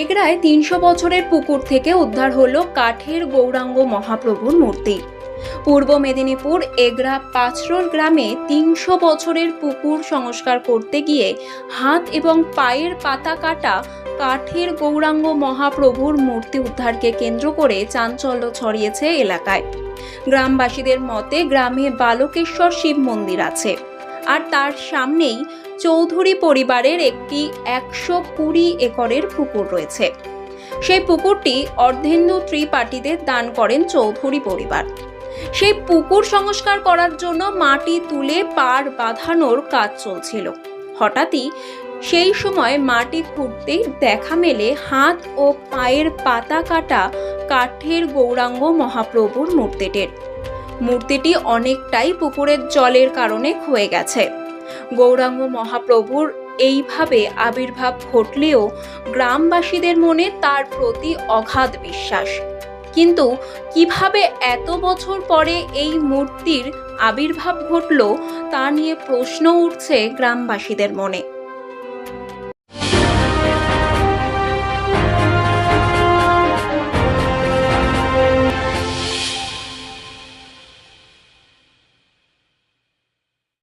এগরায় তিনশো বছরের পুকুর থেকে উদ্ধার হলো কাঠের গৌরাঙ্গ মহাপ্রভুর মূর্তি। পূর্ব মেদিনীপুর এগরা পাঁচরোল গ্রামে তিনশো বছরের পুকুর সংস্কার করতে গিয়ে হাত এবং পায়ের পাতা কাটা কাঠের গৌরাঙ্গ মহাপ্রভুর মূর্তি উদ্ধারকে কেন্দ্র করে চাঞ্চল্য ছড়িয়েছে এলাকায়। গ্রামবাসীদের মতে গ্রামে বালকেশ্বর শিব মন্দির আছে। আর তার সামনেই চৌধুরী পরিবারের একটি একশো কুড়ি একরের পুকুর রয়েছে। সেই পুকুরটি অর্ধেন্দু ত্রিপাঠীদের দান করেন চৌধুরী পরিবার। সেই পুকুর সংস্কার করার জন্য মাটি তুলে পার বাঁধানোর কাজ চলছিল। হঠাৎই সেই সময় মাটি খুঁড়তেই দেখা মেলে হাত ও পায়ের পাতা কাটা কাঠের গৌরাঙ্গ মহাপ্রভুর মূর্তিটির। মূর্তিটি অনেকটাই পুকুরের জলের কারণে ক্ষয়ে গেছে। গৌরাঙ্গ মহাপ্রভুর এইভাবে আবির্ভাব ঘটলেও গ্রামবাসীদের মনে তার প্রতি অগাধ বিশ্বাস। কিন্তু কীভাবে এত বছর পরে এই মূর্তির আবির্ভাব ঘটল তা নিয়ে প্রশ্ন উঠছে গ্রামবাসীদের মনে।